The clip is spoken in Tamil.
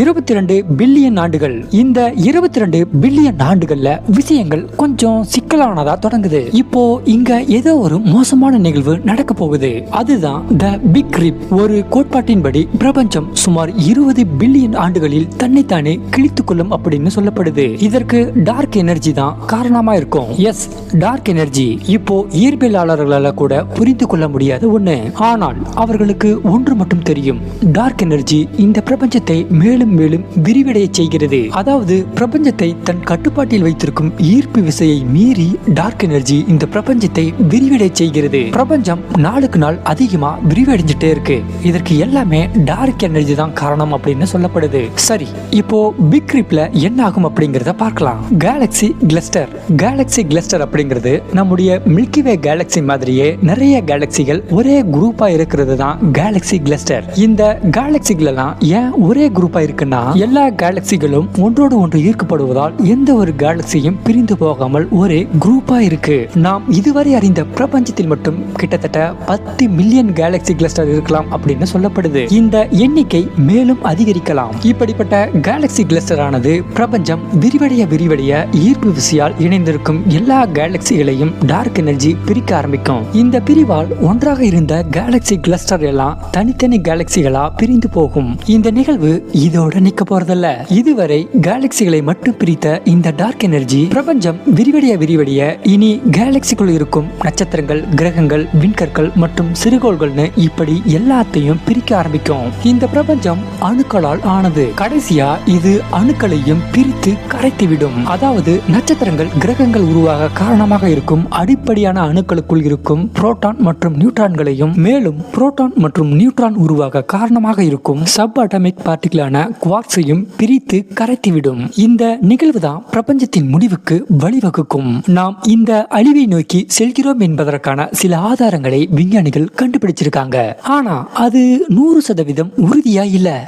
இருபத்தி ரெண்டு பில்லியன் ஆண்டுகள். இந்த இருபத்தி ரெண்டு பில்லியன் ஆண்டுகள்ல விஷயங்கள் கொஞ்சம் சிக்கலானதா தொடங்குது. இப்போ இங்க ஏதோ ஒரு மோசமான நிகழ்வு நடக்க போகுது. அதுதான் த பிக் ரிப். ஒரு கோட்பாட்டின்படி பிரபஞ்சம் சுமார் இருபது பில்லியன் ஆண்டுகளில் தன்னைத்தானே கிழித்துக் கொள்ளும் அப்படின்னு சொல்லப்படுது. இதற்கு டார்க் எனர்ஜி தான் காரணமா இருக்கும். எஸ் டார்க் எனர்ஜி இப்போ இயற்பியலாளர்களால கூட புரிந்து கொள்ள முடியாத ஒண்ணு. ஆனால் அவர்களுக்கு ஒன்று மட்டும் தெரியும். டார்க் எனர்ஜி இந்த பிரபஞ்சத்தை மேலும் மேலும் விரிவடைய செய்கிறது. அதாவது பிரபஞ்சத்தை தன் கட்டுப்பாட்டில் வைத்திருக்கும் ஈர்ப்பு விசையை மீறி டார்க் எனர்ஜி இந்த பிரபஞ்சத்தை விரிவடைய செய்கிறது. பிரபஞ்சம் நாளுக்கு நாள் அதிகமா விரிவடைஞ்சிட்டே இருக்கு. இதற்கு எல்லாமே டார்க் எனர்ஜி தான் காரணம் அப்படின்னு சொல்லப்படுது. சரி இப்போ பிக் ரிப்ல என்ன ஆகும் அப்படிங்கறத பார்க்கலாம். கேலக்ஸி கிளஸ்டர் கேலக்ஸி கிளஸ்டர் அப்படிங்கிறது நம்முடைய மில்கி வே கேலக்ஸி மாதிரியே நிறைய கேலக்சிகள் ஒரே குரூப்பா இருக்கிறது தான் கேலக்ஸி கிளஸ்டர் இந்த கேலக்சிகளெல்லாம் ஏன் ஒரே குரூப்பா இருக்கு? இருக்குன்னா எல்லா கேலக்சிகளும் ஒன்றோடு ஒன்று ஈர்க்கப்படுவதால் எந்த ஒரு கேலக்சியும் பிரிந்து போகாமல் ஒரே குரூப்பா இருக்கு. நாம் இதுவரை அறிந்த பிரபஞ்சத்தில் மட்டும் கிட்டத்தட்ட பத்து மில்லியன் கேலக்சி கிளஸ்டர் இருக்கலாம் அப்படின்னு சொல்லப்படுது. இந்த எண்ணிக்கை மேலும் அதிகரிக்கலாம். இப்படிப்பட்ட கேலக்சி கிளஸ்டர் ஆனது பிரபஞ்சம் விரிவடைய விரிவடைய ஈர்ப்பு விசையால் இணைந்திருக்கும் எல்லா கேலக்சிகளையும் டார்க் எனர்ஜி பிரிக்க ஆரம்பிக்கும். இந்த பிரிவால் ஒன்றாக இருந்த கேலக்சி கிளஸ்டர் எல்லாம் தனித்தனி கேலக்சிகளா பிரிந்து போகும். இந்த நிகழ்வு இது இதோட நிக்க போறதில்ல. இதுவரை கேலக்சிகளை மட்டும் பிரித்த இந்த டார்க் எனர்ஜி பிரபஞ்சம் விரிவடைய விரிவடைய இனி கேலக்சிக்குள் இருக்கும் நட்சத்திரங்கள் கிரகங்கள் விண்கற்கள் மற்றும் சிறுகோள்கள்னு இப்படி எல்லாத்தையும் பிரிக்க ஆரம்பிக்கும். இந்த பிரபஞ்சம் அணுக்களால் ஆனது. கடைசியா இது அணுக்களையும் பிரித்து கரைத்துவிடும். அதாவது நட்சத்திரங்கள் கிரகங்கள் உருவாக காரணமாக இருக்கும். அடிப்படையான அணுக்களுக்குள் இருக்கும் புரோட்டான் மற்றும் நியூட்ரான்களையும் மேலும் புரோட்டான் மற்றும் நியூட்ரான் உருவாக காரணமாக இருக்கும். சப் அட்டமிக் பார்ட்டிகளான குவார்ட்ஸையும் பிரித்து கரைத்துவிடும். இந்த நிகழ்வு தான் பிரபஞ்சத்தின் முடிவுக்கு வழிவகுக்கும். நாம் இந்த அழிவை நோக்கி செல்கிறோம் என்பதற்கான சில ஆதாரங்களை விஞ்ஞானிகள் கண்டுபிடிச்சிருக்காங்க. ஆனா அது நூறு சதவீதம் உறுதியா இல்ல.